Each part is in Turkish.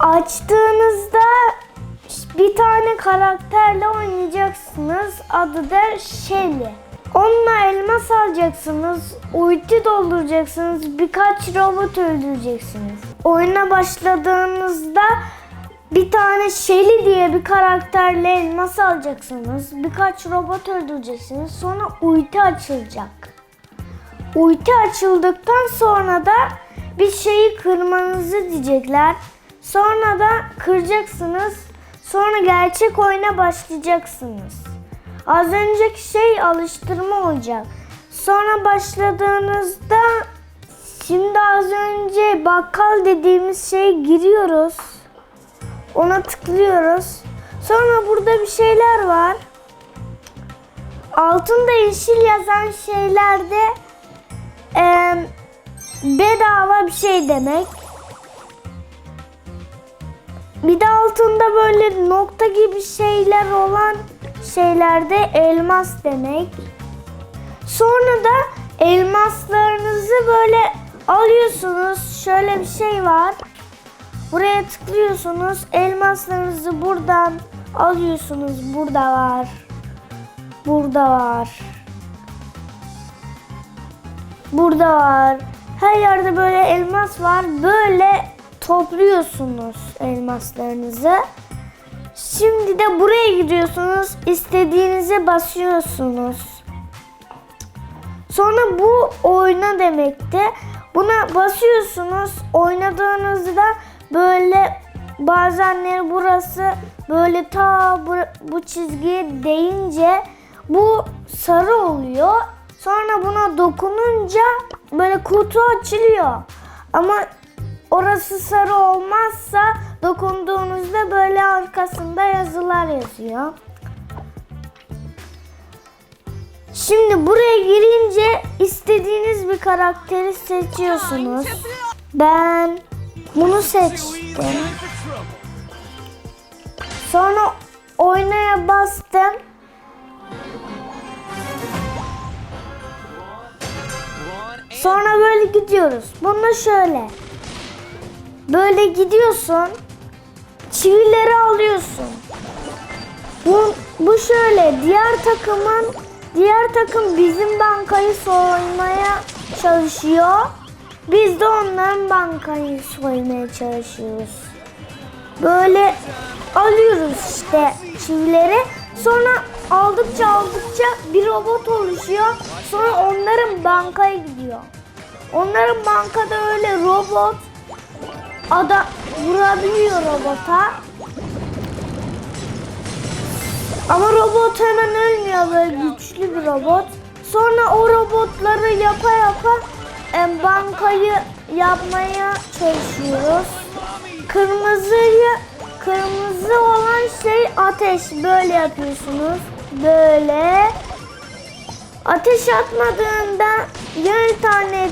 Açtığınızda bir tane karakterle oynayacaksınız. Adı da Shelly. Onunla elmas alacaksınız. Ulti dolduracaksınız. Birkaç robot öldüreceksiniz. Oyuna başladığınızda bir tane Shelly diye bir karakterle elmas alacaksınız. Birkaç robot öldüreceksiniz. Sonra ulti açılacak. Ulti açıldıktan sonra da bir şeyi kırmanızı diyecekler. Sonra da kıracaksınız. Sonra gerçek oyuna başlayacaksınız. Az önceki şey alıştırma olacak. Sonra başladığınızda şimdi az önce bakkal dediğimiz şeye giriyoruz. Ona tıklıyoruz. Sonra burada bir şeyler var. Altında yeşil yazan şeylerde eee, bedava bir şey demek. Bir de altında böyle nokta gibi şeyler olan şeylerde elmas demek. Sonra da elmaslarınızı böyle alıyorsunuz. Şöyle bir şey var. Buraya tıklıyorsunuz. Elmaslarınızı buradan alıyorsunuz. Burada var. Burada var. Burada var. Her yerde böyle elmas var. Böyle topluyorsunuz elmaslarınızı. Şimdi de buraya gidiyorsunuz. İstediğinize basıyorsunuz. Sonra bu oyna demekti. Buna basıyorsunuz. Oynadığınızda böyle bazenleri burası böyle ta bu, bu çizgiye değince bu sarı oluyor. Sonra buna dokununca böyle kutu açılıyor. Ama orası sarı olmazsa dokunduğunuzda böyle arkasında yazılar yazıyor. Şimdi buraya girince istediğiniz bir karakteri seçiyorsunuz. Ben bunu seçtim. Sonra oynaya bastım. Sonra böyle gidiyoruz. Bunda şöyle. Böyle gidiyorsun. Çivileri alıyorsun. Bu, bu şöyle. Diğer takımın diğer takım bizim bankayı soymaya çalışıyor. Biz de onların bankayı soymaya çalışıyoruz. Böyle alıyoruz işte çivileri. Sonra aldıkça aldıkça bir robot oluşuyor. Sonra onların bankaya gidiyor. Onların bankada öyle robot ada vurabiliyor robota. Ama robot hemen ölmüyor böyle güçlü bir robot. Sonra o robotları yapa yapa em, bankayı yapmaya çalışıyoruz. Kırmızıyı kırmızı olan şey ateş. Böyle yapıyorsunuz. Böyle. Ateş atmadığında yarı tane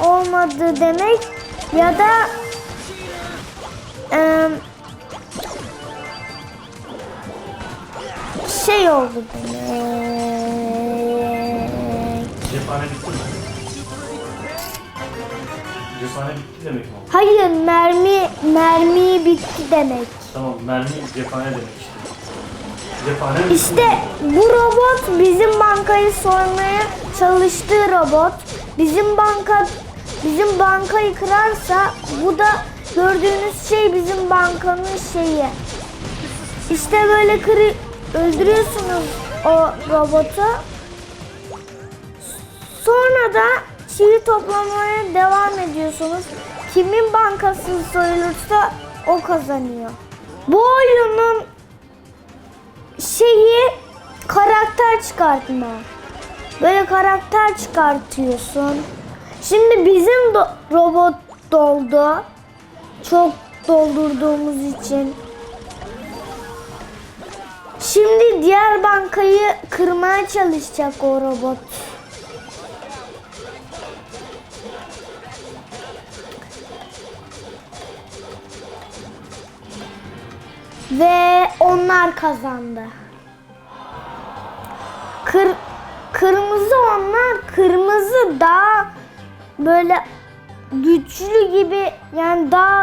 olmadı demek ya da em, şey oldu demek. Cephane bitti mi? Cephane bitti demek mi? Hayır mermi mermi bitti demek. Tamam mermi cephane demek işte. Cephane bitti. İşte bu robot bizim bankayı soymaya çalıştığı robot. Bizim banka bizim bankayı kırarsa bu da gördüğünüz şey bizim bankanın şeyi. İşte böyle kırı öldürüyorsunuz o robotu. Sonra da çivi toplamaya devam ediyorsunuz. Kimin bankası soyulursa o kazanıyor. Bu oyunun şeyi karakter çıkartma. Böyle karakter çıkartıyorsun. Şimdi bizim do- robot doldu. Çok doldurduğumuz için. Şimdi diğer bankayı kırmaya çalışacak o robot. Ve onlar kazandı. Kır, kırmızı onlar, kırmızı daha böyle güçlü gibi yani daha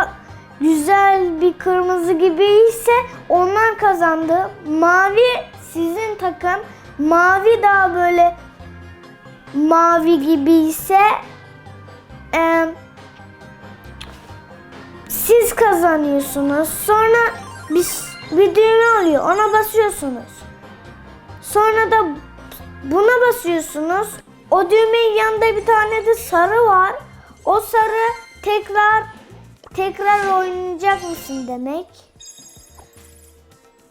güzel bir kırmızı gibi ise onlar kazandı. Mavi sizin takım. Mavi daha böyle mavi gibi ise e, siz kazanıyorsunuz. Sonra bir, bir düğme oluyor. Ona basıyorsunuz. Sonra da buna basıyorsunuz. O düğmenin yanında bir tane de sarı var. O sarı tekrar tekrar oynayacak mısın demek.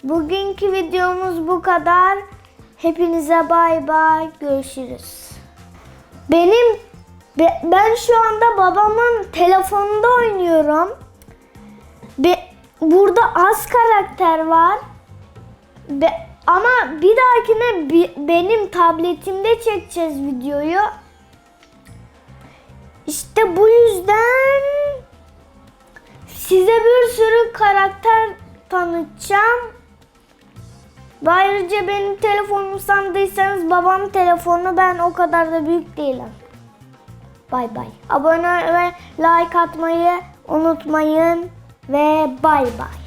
Bugünkü videomuz bu kadar. Hepinize bay bay. Görüşürüz. Benim be- ben şu anda babamın telefonunda oynuyorum. Burada az karakter var. Ama bir dahakine benim tabletimde çekeceğiz videoyu. İşte bu yüzden karakter tanıtacağım. Ayrıca benim telefonumu sandıysanız babamın telefonu ben o kadar da büyük değilim. Bay bay. Abone ve like atmayı unutmayın ve bay bay.